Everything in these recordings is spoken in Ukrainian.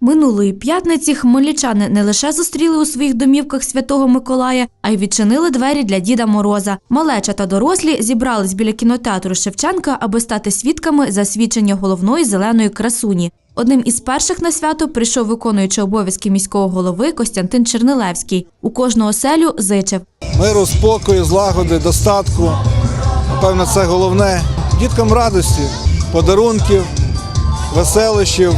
Минулої п'ятниці хмельничани не лише зустріли у своїх домівках святого Миколая, а й відчинили двері для Діда Мороза. Малеча та дорослі зібрались біля кінотеатру Шевченка, аби стати свідками засвідчення головної зеленої красуні. Одним із перших на свято прийшов виконуючий обов'язки міського голови Костянтин Чернилевський. У кожну оселю зичив. миру, спокою, злагоди, достатку. Напевно, це головне. Діткам радості, подарунків, веселищів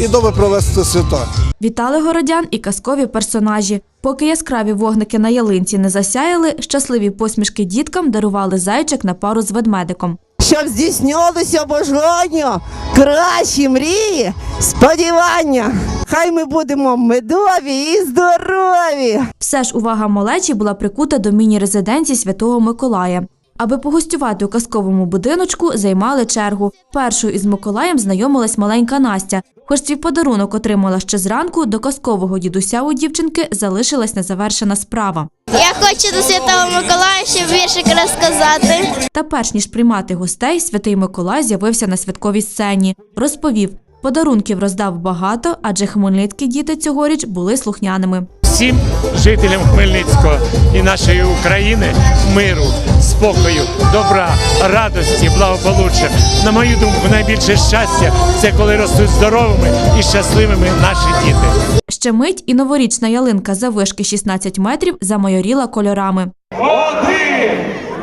і добре провести свята. Вітали городян і казкові персонажі. Поки яскраві вогники на ялинці не засяяли, щасливі посмішки діткам дарували зайчик на пару з ведмедиком. щоб здійснилося бажання, кращі мрії, сподівання. Хай ми будемо медові і здорові. Все ж увага малечі була прикута до міні-резиденції Святого Миколая. Аби погостювати у казковому будиночку, займали чергу. Першою із Миколаєм знайомилась маленька Настя. Хоч свій подарунок отримала ще зранку, до казкового дідуся у дівчинки залишилась незавершена справа. Я хочу до Святого Миколая, щоб віршик розказати. Та перш ніж приймати гостей, святий Миколай з'явився на святковій сцені. Розповів, подарунків роздав багато, адже хмельницькі діти цьогоріч були слухняними. Всім жителям Хмельницького і нашої України миру, спокою, добра, радості, благополуччя. На мою думку, найбільше щастя це коли ростуть здоровими і щасливими наші діти. Ще мить і новорічна ялинка заввишки 16 метрів замайоріла кольорами. Один,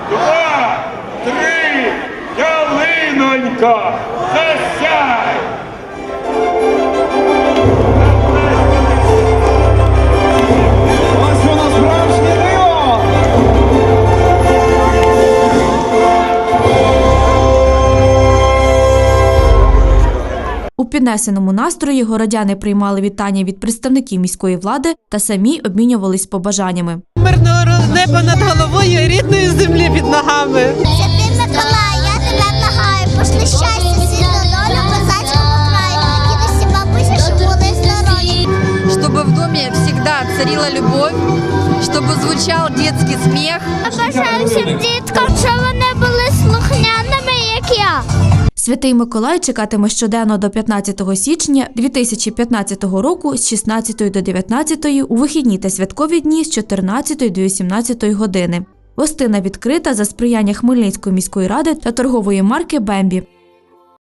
два, три, ялинонька, засяй! Піднесеному настрої городяни приймали вітання від представників міської влади та самі обмінювались побажаннями. мирного неба над головою і рідної землі під ногами. Святий Миколай, я тебе благаю, пошли щастя, світло долю, козацькому краю. Щоб були здорові. чтобы в доме всегда царила любовь, чтобы звучал детский смех. Бажаю всім діткам, щоб Святий Миколай чекатиме щоденно до 15 січня 2015 року з 16 до 19 у вихідні та святкові дні з 14 до 18 години. Гостина відкрита за сприяння Хмельницької міської ради та торгової марки Бембі.